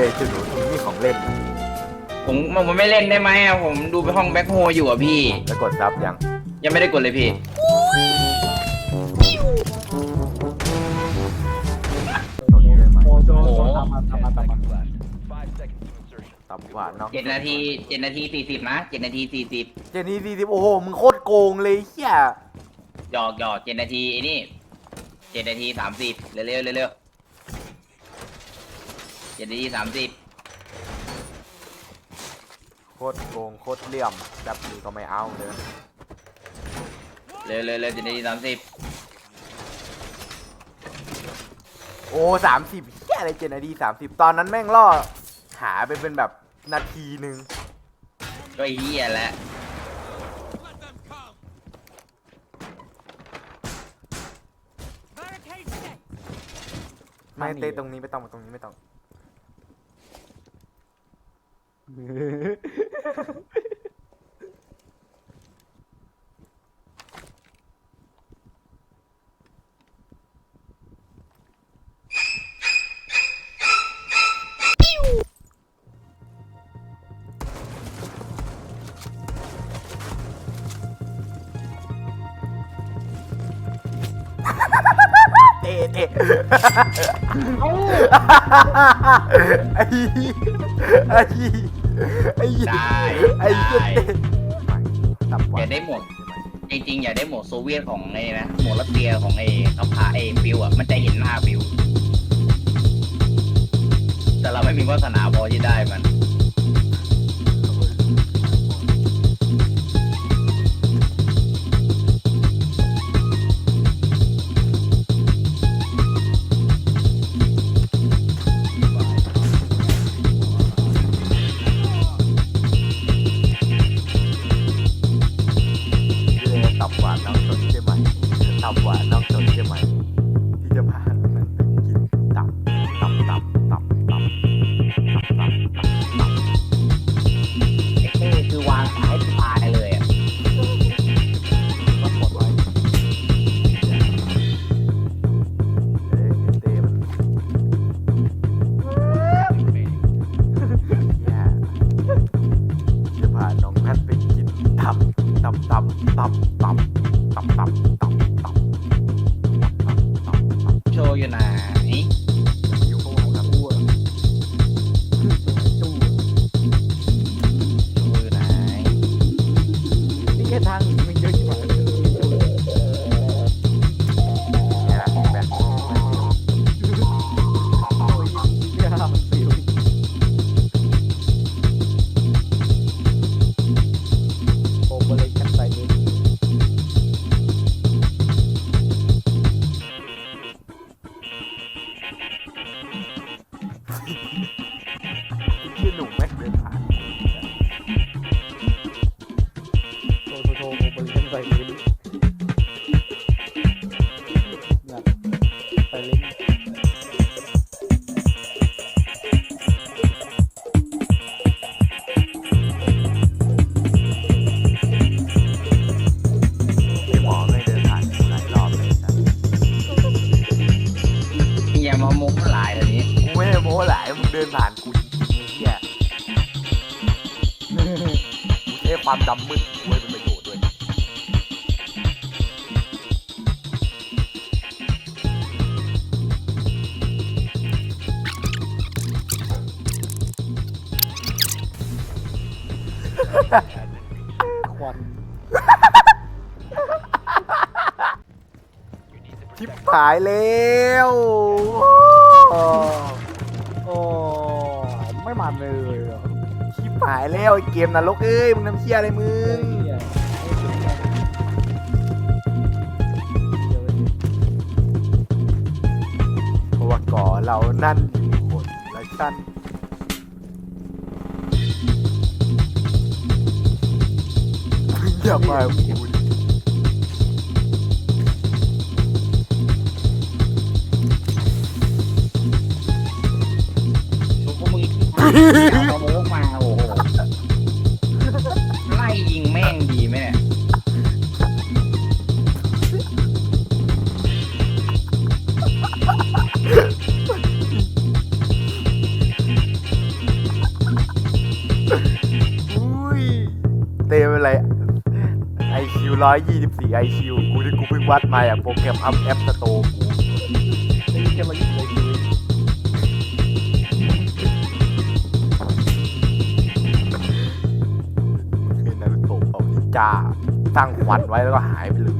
เลยจุดหนูตรงนี้ของเล่นผมผมไม่เล่นได้ไหมอะผมดูไปห้องแบ็คโฮอยู่อะพี่ แล้วกดซับยังยังไม่ได้กดเลยพี่ ตรงนี้เลยไหมโอ้โหตามมาตามมาตามมาต่ำกว่าเนาะเจ็ดนาทีเจ็ดนาทีสี่สิบนะเจ็ดนาทีสี่สิบเจนี่สี่สิบโอ้โหมึงโคตรโกงเลยเฮียหยอกหยอกเจ็ดนาทีไอ้นี่เจ็ดนาทีสามสิบเร็วเร็วเร็วเร็วเจ็ดนาทีสามสิบโคตรโกงโคตรเหลี่ยมจับมือก็ไม่เอาเลยเร็วเร็วเร็วเจ็ดนาทีสามสิบโอ้สามสิบเฮียอะไรเจนนาทีสามสิบตอนนั้นแม่งล่อหาไปเป็นแบบนาทีหนึ่งก็เฮียแหละไม่เตะตรงนี้ไม่ต้องตรงนี้ไม่ต้อง Aí, aí. ไอ้ไอ้ไอ้ได้ไอ้เหี้ยได้เตะต่ำกว่าอย่าได้หมดจริงๆ อย่าได้หมวกโซเวียตของไอ้นะหมวกรัสเซียของไอ้เขาพาไอ้ฟิวอะมันจะเห็นหน้าฟิว แต่เราไม่มีวาสนาพอที่ได้มัน 他 ความดำมืดกูให้เป็นประโยชน์ด้วยควันชิบหายแล้วโอ้โอ้ไม่มันเลยเหายแล้วไอ้เกมนรกเอ้ยมึงทำเหี้ยอะไรมึงเนี่ยไอ้ตัวเนี่ยเดี๋ยวไปดิเพราะว่าก่อเรานั่นอยู่คนละชั้นมึงอย่ามาพูดดูพวกมึง ไรไอคิวร้อยยี่สิบสี่ไอคิวกูที่กูเพิ่งวัดมาอะโปรแกรมอัพแอปสโตกูม่ใเห็นนารุโตะเอานินจาตั้งควันไว้แล้วก็หายไปเลย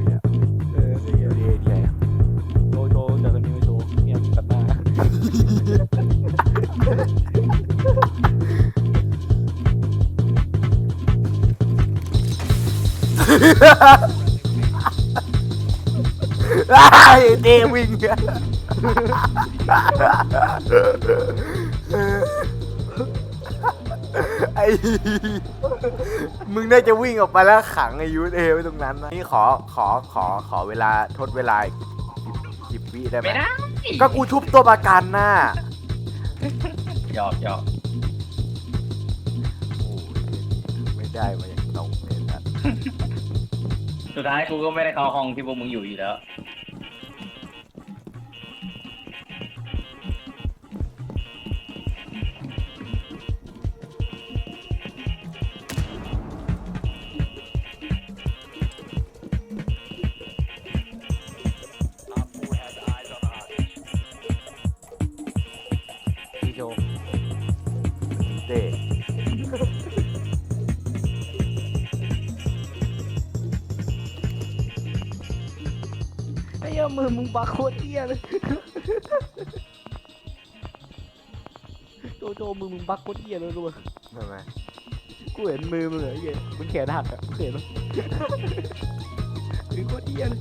ไอ้เดวิ่งอะไอ้มึงน่าจะวิ่งออกไปแล้วขังไอายุเอไว้ตรงนั้นนะนี่ขอขอขอขอเวลาทดเวลาอีกสิบวิได้ไหมไม่ได้ก็กูชุบตัวประกันน่ะหยอกหยอกโอ้ยไม่ได้มาอย่างตรงเลยนะ สุดท้ายกูก็ไม่ได้เข้าห้องที่พวกมึงอยู่อยู่แล้ว ไอ้เหี้ยมือมึงบักโคตรเตี้ยเลยโจโจมือมึงบักโคตรเตี้ยเลยรู้ป่ะทำไมกูเห็นมือมึงเหรอไอ้เหี้ยมึงแขนหักอะมึงเห็นปะมือโคตรเตี้ยเลย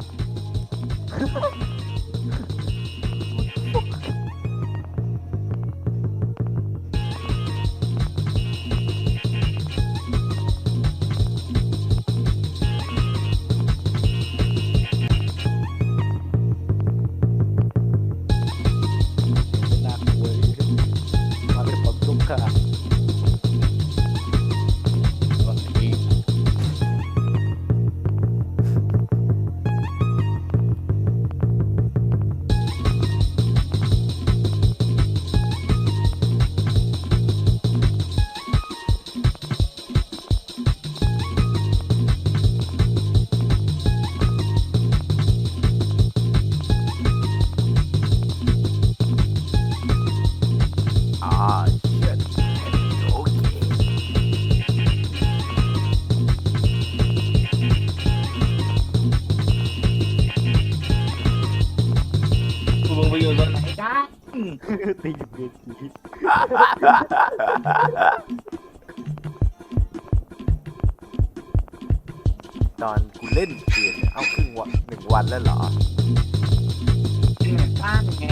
ไปอยู่ตรงไหนกันตีเบียจีตอนกูเล่นเกมเนี่ยเอาครึ่งวันหนึ่งวันแล้วเหรอ บ้านไง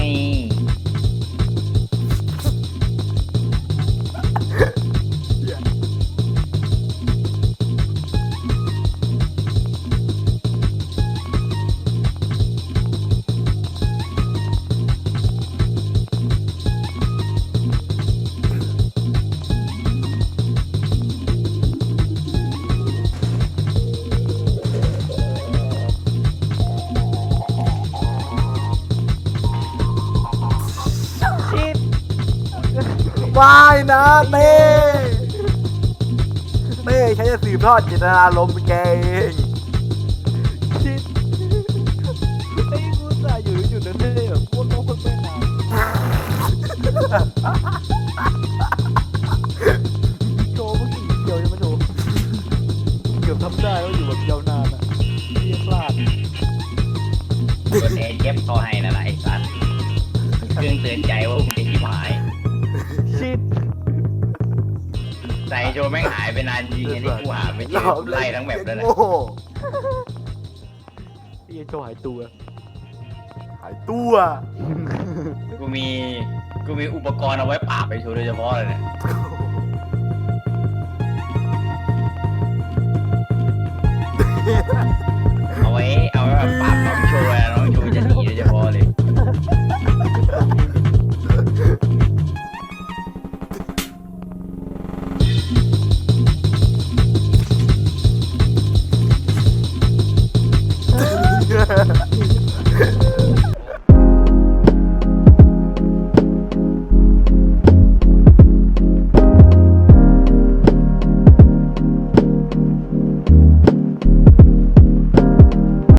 ไม่นะเต้เต้ฉันจะสืบทอดเจตนารมณ์แกเองชิดไอ้กูสาอยู่อยู่นั่นเลยแบบพวกน้องคนไม่นาโชว์เมื่อกี้เดียวใช่ไหมโชว์เกือบทำได้แล้วอยู่แบบยาวนานอะเรียกพลาดเดเจ็บเขาให้นะไรสัตว์เครื่องเตือนใจว่ามึงจะชิบหาย ใจโจแม่งหายไปนานจริงอันนี้กูหาไม่เจอไล่ทั้งแบบแล้วนะโง่ไอ้โชว์หายตัว หายตัวกูมีกูมีอุปกรณ์เอาไว้ปราบไปโชว์โดยเฉพาะเลยเนี่ยเอาไว้เอาไว้แบบปราบน้องโชว์อะน้องโชว์จะ